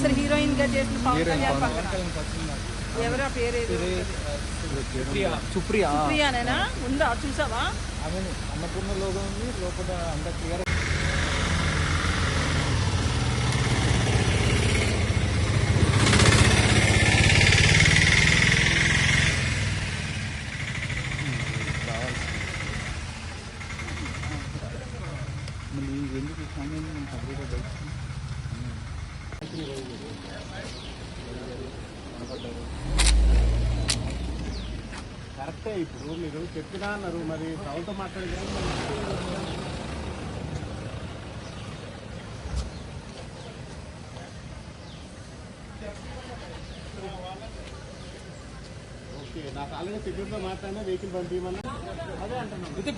Share చేసిన పవన్ కళ్యాణ్ పక్కన. ఎవరా పేరు ఏదో సుప్రియ. ప్రియానేనా ఉందా? చూసావా? అన్నపూర్ణ లోగో ఉంది లోపల అంత క్లియర్. ఎందుకు సామాన్యం నేను కంప్లీట్గా బయట కరెక్టే ఇప్పుడు మీరు చెప్పినా అన్నారు మరి ప్రభుత్వం మాట్లాడితే ఓకే నాకు ఆల్రెడీ సెక్యూరిటీతో మాట్లాడినా వెహికల్ పంపించమన్నా? అదే అంటున్నాను. వచ్చే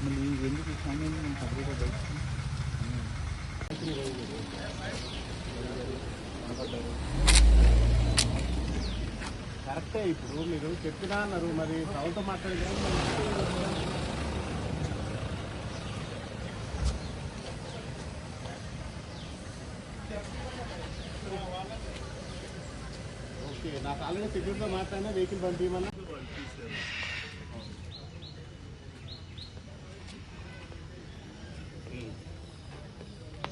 మళ్ళీ ఎందుకు సామాన్యం నేను కంప్లీట్గా బయట కరెక్టే ఇప్పుడు మీరు చెప్పినా అన్నారు మరి ప్రభుత్వం మాట్లాడితే ఓకే నాకు ఆల్రెడీ సెక్యూరిటీతో మాట్లాడినా వెహికల్ పంపించమన్నా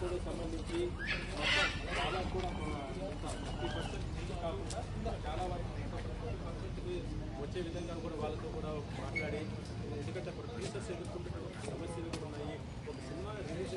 కూడా సంబంధించి వాళ్ళకు కూడా ఫిఫ్టీ పర్సెంట్ కాకుండా చాలా వరకు వచ్చే విధంగా కూడా వాళ్ళతో కూడా మాట్లాడి ఎందుకంటే అప్పుడు ప్రీసెస్ ఎదుర్కొంటున్న సమస్యలు కూడా ఉన్నాయి ఒక సినిమా రిలీజ్